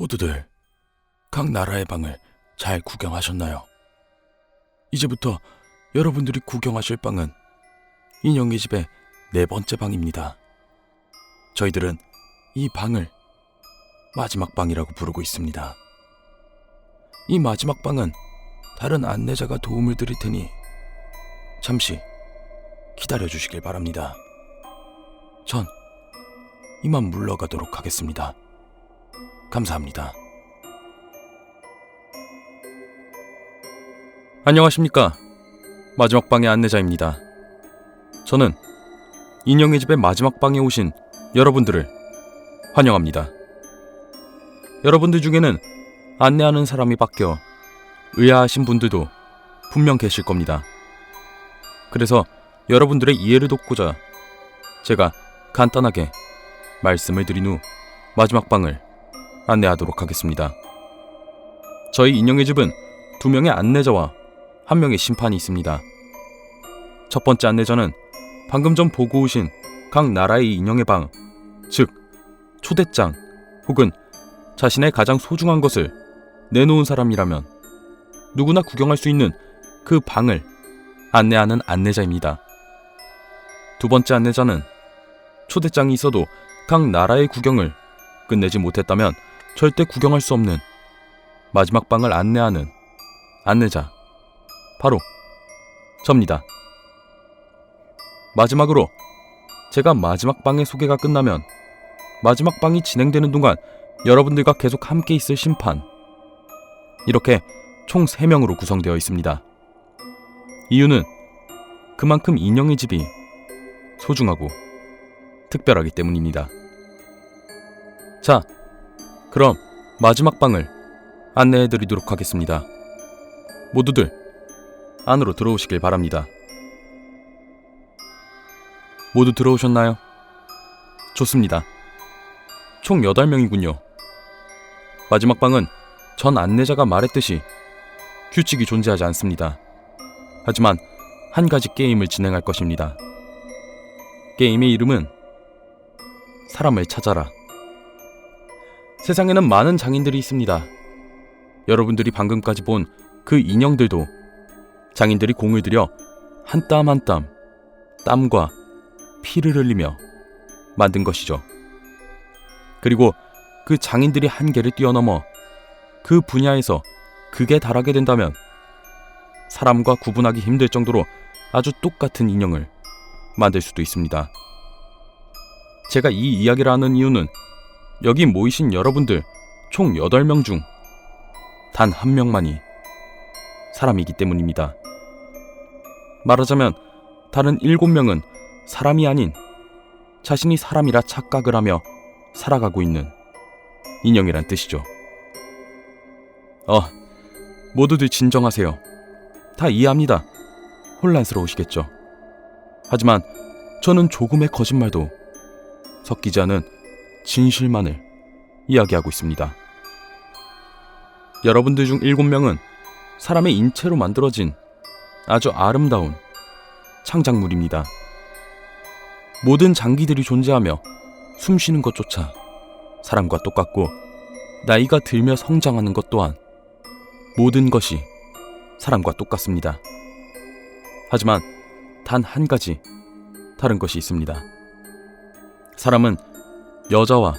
모두들 각 나라의 방을 잘 구경하셨나요? 이제부터 여러분들이 구경하실 방은 인형의 집의 네 번째 방입니다. 저희들은 이 방을 마지막 방이라고 부르고 있습니다. 이 마지막 방은 다른 안내자가 도움을 드릴 테니 잠시 기다려 주시길 바랍니다. 전 이만 물러가도록 하겠습니다. 감사합니다. 안녕하십니까. 마지막 방의 안내자입니다. 저는 인형의 집의 마지막 방에 오신 여러분들을 환영합니다. 여러분들 중에는 안내하는 사람이 바뀌어 의아하신 분들도 분명 계실 겁니다. 그래서 여러분들의 이해를 돕고자 제가 간단하게 말씀을 드린 후 마지막 방을 안내하도록 하겠습니다. 저희 인형의 집은 두 명의 안내자와 한 명의 심판이 있습니다. 첫 번째 안내자는 방금 전 보고 오신 각 나라의 인형의 방, 즉 초대장 혹은 자신의 가장 소중한 것을 내놓은 사람이라면 누구나 구경할 수 있는 그 방을 안내하는 안내자입니다. 두 번째 안내자는 초대장이 있어도 각 나라의 구경을 끝내지 못했다면 절대 구경할 수 없는 마지막 방을 안내하는 안내자. 바로 접니다. 마지막으로 제가 마지막 방의 소개가 끝나면 마지막 방이 진행되는 동안 여러분들과 계속 함께 있을 심판. 이렇게 총 3명으로 구성되어 있습니다. 이유는 그만큼 인형의 집이 소중하고 특별하기 때문입니다. 자, 그럼 마지막 방을 안내해 드리도록 하겠습니다. 모두들 안으로 들어오시길 바랍니다. 모두 들어오셨나요? 좋습니다. 총 8명이군요. 마지막 방은 전 안내자가 말했듯이 규칙이 존재하지 않습니다. 하지만 한 가지 게임을 진행할 것입니다. 게임의 이름은 사람을 찾아라. 세상에는 많은 장인들이 있습니다. 여러분들이 방금까지 본 그 인형들도 장인들이 공을 들여 한 땀 한 땀 땀과 피를 흘리며 만든 것이죠. 그리고 그 장인들이 한계를 뛰어넘어 그 분야에서 극에 달하게 된다면 사람과 구분하기 힘들 정도로 아주 똑같은 인형을 만들 수도 있습니다. 제가 이 이야기를 하는 이유는 여기 모이신 여러분들 총 8명 중 단 한 명만이 사람이기 때문입니다. 말하자면 다른 7명은 사람이 아닌 자신이 사람이라 착각을 하며 살아가고 있는 인형이란 뜻이죠. 어, 모두들 진정하세요. 다 이해합니다. 혼란스러우시겠죠. 하지만 저는 조금의 거짓말도 섞이지 않은 진실만을 이야기하고 있습니다. 여러분들 중 7명은 사람의 인체로 만들어진 아주 아름다운 창작물입니다. 모든 장기들이 존재하며 숨 쉬는 것조차 사람과 똑같고 나이가 들며 성장하는 것 또한 모든 것이 사람과 똑같습니다. 하지만 단 한 가지 다른 것이 있습니다. 사람은 여자와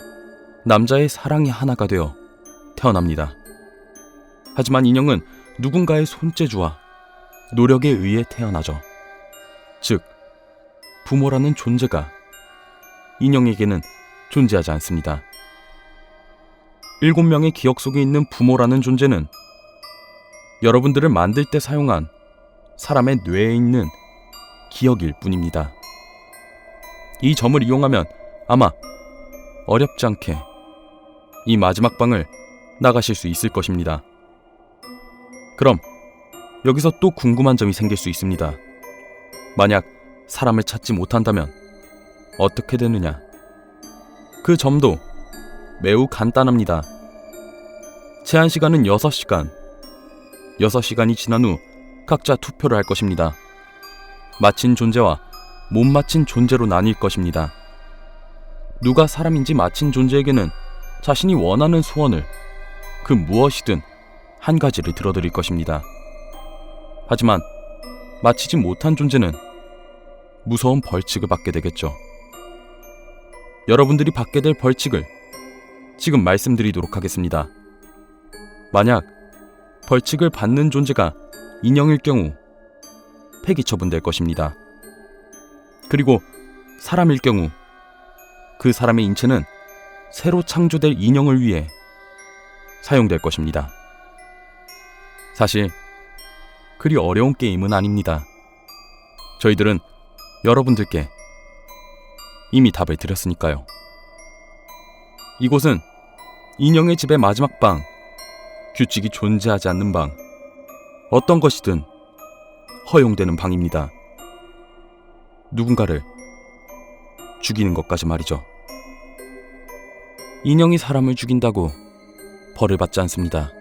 남자의 사랑이 하나가 되어 태어납니다. 하지만 인형은 누군가의 손재주와 노력에 의해 태어나죠. 즉, 부모라는 존재가 인형에게는 존재하지 않습니다. 일곱 명의 기억 속에 있는 부모라는 존재는 여러분들을 만들 때 사용한 사람의 뇌에 있는 기억일 뿐입니다. 이 점을 이용하면 아마 어렵지 않게 이 마지막 방을 나가실 수 있을 것입니다. 그럼 여기서 또 궁금한 점이 생길 수 있습니다. 만약 사람을 찾지 못한다면 어떻게 되느냐? 그 점도 매우 간단합니다. 제한 시간은 6시간. 6시간이 지난 후 각자 투표를 할 것입니다. 마친 존재와 못 마친 존재로 나뉠 것입니다. 누가 사람인지 마친 존재에게는 자신이 원하는 소원을 그 무엇이든 한 가지를 들어드릴 것입니다. 하지만 마치지 못한 존재는 무서운 벌칙을 받게 되겠죠. 여러분들이 받게 될 벌칙을 지금 말씀드리도록 하겠습니다. 만약 벌칙을 받는 존재가 인형일 경우 폐기 처분될 것입니다. 그리고 사람일 경우 그 사람의 인체는 새로 창조될 인형을 위해 사용될 것입니다. 사실 그리 어려운 게임은 아닙니다. 저희들은 여러분들께 이미 답을 드렸으니까요. 이곳은 인형의 집의 마지막 방, 규칙이 존재하지 않는 방, 어떤 것이든 허용되는 방입니다. 누군가를 죽이는 것까지 말이죠. 인형이 사람을 죽인다고 벌을 받지 않습니다.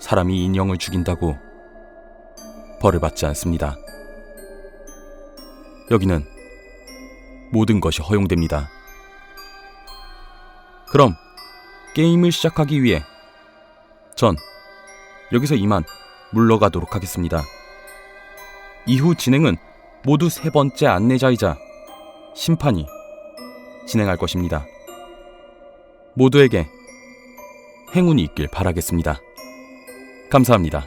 사람이 인형을 죽인다고 벌을 받지 않습니다. 여기는 모든 것이 허용됩니다. 그럼 게임을 시작하기 위해 전 여기서 이만 물러가도록 하겠습니다. 이후 진행은 모두 세 번째 안내자이자 심판이 진행할 것입니다. 모두에게 행운이 있길 바라겠습니다. 감사합니다.